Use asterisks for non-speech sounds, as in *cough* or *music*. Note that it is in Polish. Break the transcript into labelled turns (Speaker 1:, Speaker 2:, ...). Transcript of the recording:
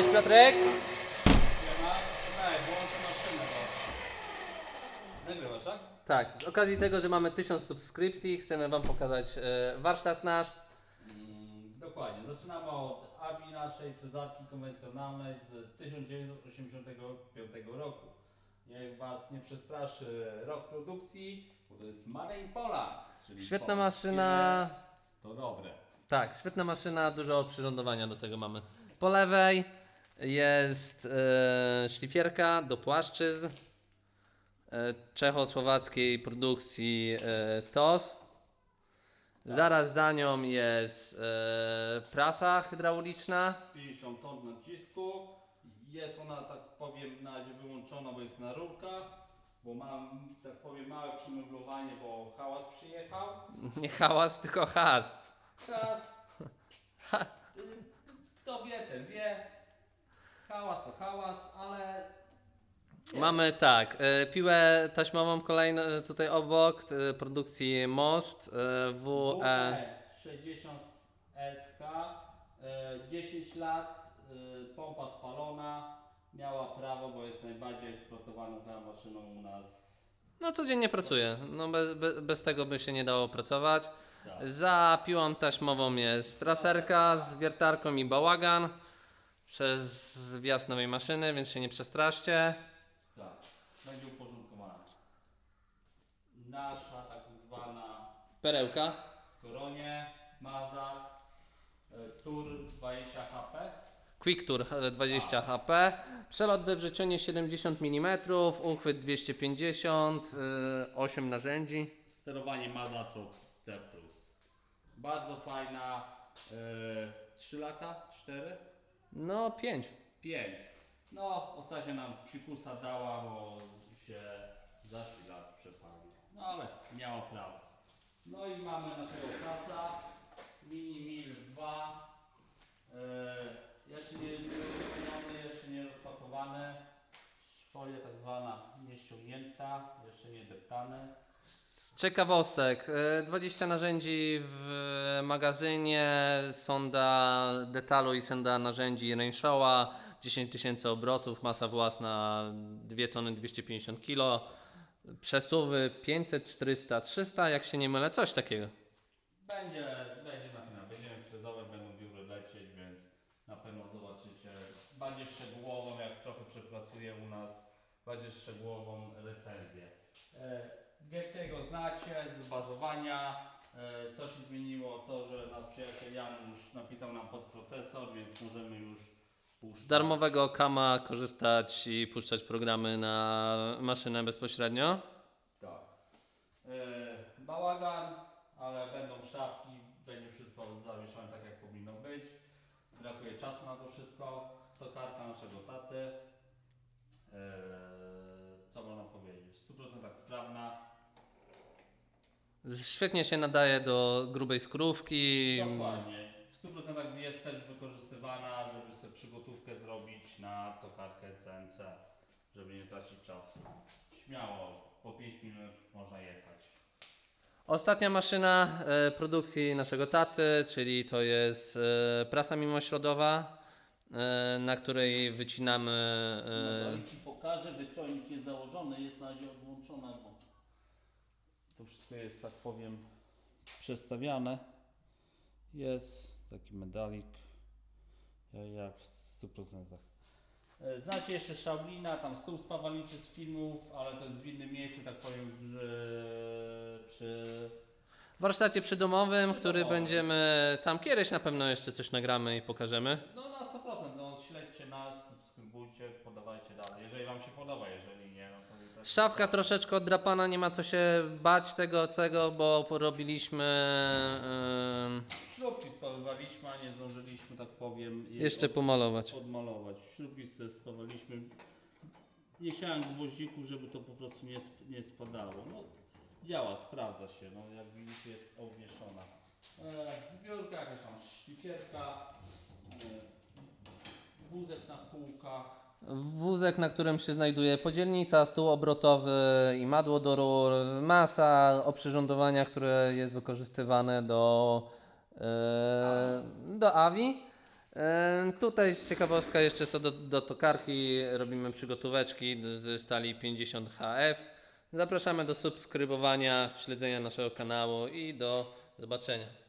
Speaker 1: Cześć Piotrek.
Speaker 2: Nagrywasz, tak?
Speaker 1: Tak, z okazji tego, że mamy 1000 subskrypcji, chcemy Wam pokazać e, warsztat nasz.
Speaker 2: Mm, dokładnie. Zaczynamy od ABI naszej frezarki konwencjonalnej z 1985 roku. Niech Was nie przestraszy rok produkcji, bo to jest Made in
Speaker 1: Świetna maszyna.
Speaker 2: To dobre.
Speaker 1: Tak, świetna maszyna, dużo oprzyrządowania do tego mamy. Po lewej jest e, szlifierka do płaszczyzn e, czechosłowackiej produkcji e, TOS. Zaraz za nią jest e, prasa hydrauliczna.
Speaker 2: 50 ton nacisku. Jest ona, tak powiem, na razie wyłączona, bo jest na rurkach. Bo mam, tak powiem, małe przymeblowanie, bo hałas przyjechał.
Speaker 1: Nie hałas, tylko hast.
Speaker 2: Teraz, *laughs* Hałas to hałas, ale
Speaker 1: Mamy tak, e, piłę taśmową kolejną e, tutaj obok, e, produkcji Most WE.
Speaker 2: 60 SH, y, 10 lat, pompa spalona, miała prawo, bo jest najbardziej eksploatowaną chyba maszyną u nas.
Speaker 1: No codziennie pracuje, no bez, bez, bez tego by się nie dało pracować.
Speaker 2: Tak.
Speaker 1: Za piłą taśmową jest traserka z wiertarką i bałagan przez wjazd nowej maszyny, więc się nie przestraszcie.
Speaker 2: Tak, będzie uporządkowana. Nasza tak zwana
Speaker 1: Perełka.
Speaker 2: w koronie, Mazak, y, Tur 20 HP.
Speaker 1: Quick Tour e, 20 HP, przelot we wrzecionie 70 mm, uchwyt 250, e, 8 narzędzi.
Speaker 2: Sterowanie Mazatro T+. Bardzo fajna, y, 3 lata, 4?
Speaker 1: No 5.
Speaker 2: 5. No, ostatnio nam psikusa dała, bo się za lat przepalił. No ale miało prawo. No i mamy naszego klasa Mini Mil 2. Yy, jeszcze nie wypełniony, jeszcze nie rozpakowany. Folia tak zwana nieściągnięta, jeszcze nie deptany.
Speaker 1: Ciekawostek, e, 20 narzędzi w magazynie, sonda detalu i sonda narzędzi Renshawa, 10 tysięcy obrotów, masa własna 2 tony 250 kg, przesuwy 500, 400, 300, jak się nie mylę, coś takiego.
Speaker 2: Będzie, będzie na finał, będziemy frezowe, będą wióry lecieć, więc na pewno zobaczycie bardziej szczegółową, jak trochę przepracuję u nas, bardziej szczegółową recenzję. E, Gettiego znacie z bazowania, e, co się zmieniło, to, że nasz przyjaciel Jan już napisał nam podprocesor, więc możemy już puszczać.
Speaker 1: Z darmowego kama korzystać i puszczać programy na maszynę bezpośrednio.
Speaker 2: Tak. E, bałagan, ale będą szafki, będzie wszystko zawieszone tak jak powinno być. Brakuje czasu na to wszystko. To karta naszego taty. E, co można powiedzieć? W 100% sprawna.
Speaker 1: Świetnie się nadaje do grubej skrówki.
Speaker 2: Dokładnie. W 100% jest też wykorzystywana, żeby sobie przygotówkę zrobić na tokarkę CNC, żeby nie tracić czasu. Śmiało, po 5 minut można jechać.
Speaker 1: Ostatnia maszyna e, produkcji naszego taty, czyli to jest e, prasa mimośrodowa, e, na której wycinamy.
Speaker 2: No,
Speaker 1: E,
Speaker 2: Ci pokażę, wykrojnik jest założony, jest na razie odłączona, bo wszystko jest, tak powiem, przestawiane. Jest taki medalik, ja- jak w 100%. E, Znacie jeszcze Shaolina, tam stół spawalniczy z filmów, ale to jest w innym miejscu, tak powiem, przy, przy
Speaker 1: w warsztacie przydomowym, który będziemy tam kiedyś na pewno jeszcze coś nagramy i pokażemy.
Speaker 2: no na 100%, no śledźcie nas, subskrybujcie, podawajcie dalej, jeżeli Wam się podoba, jeżeli nie, no
Speaker 1: Szafka troszeczkę oddrapana, nie ma co się bać tego, tego bo porobiliśmy. em,
Speaker 2: Śrubki spawywaliśmy, a nie zdążyliśmy, tak powiem, je
Speaker 1: jeszcze
Speaker 2: od,
Speaker 1: pomalować.
Speaker 2: odmalować. Śrubki sobie spawaliśmy. Nie chciałem gwoździków, żeby to po prostu nie, nie spadało. No, działa, sprawdza się. No, jak widzicie, jest obwieszona. E, biurka, jakaś tam szlifierka, e, wózek na kółkach.
Speaker 1: Wózek, na którym się znajduje podzielnica, stół obrotowy i madło do rur, masa oprzyrządowania, które jest wykorzystywane do, e, do AVI. E, Tutaj z ciekawostka jeszcze co do, do tokarki, robimy przygotóweczki ze stali 50 HF. Zapraszamy do subskrybowania, śledzenia naszego kanału i do zobaczenia.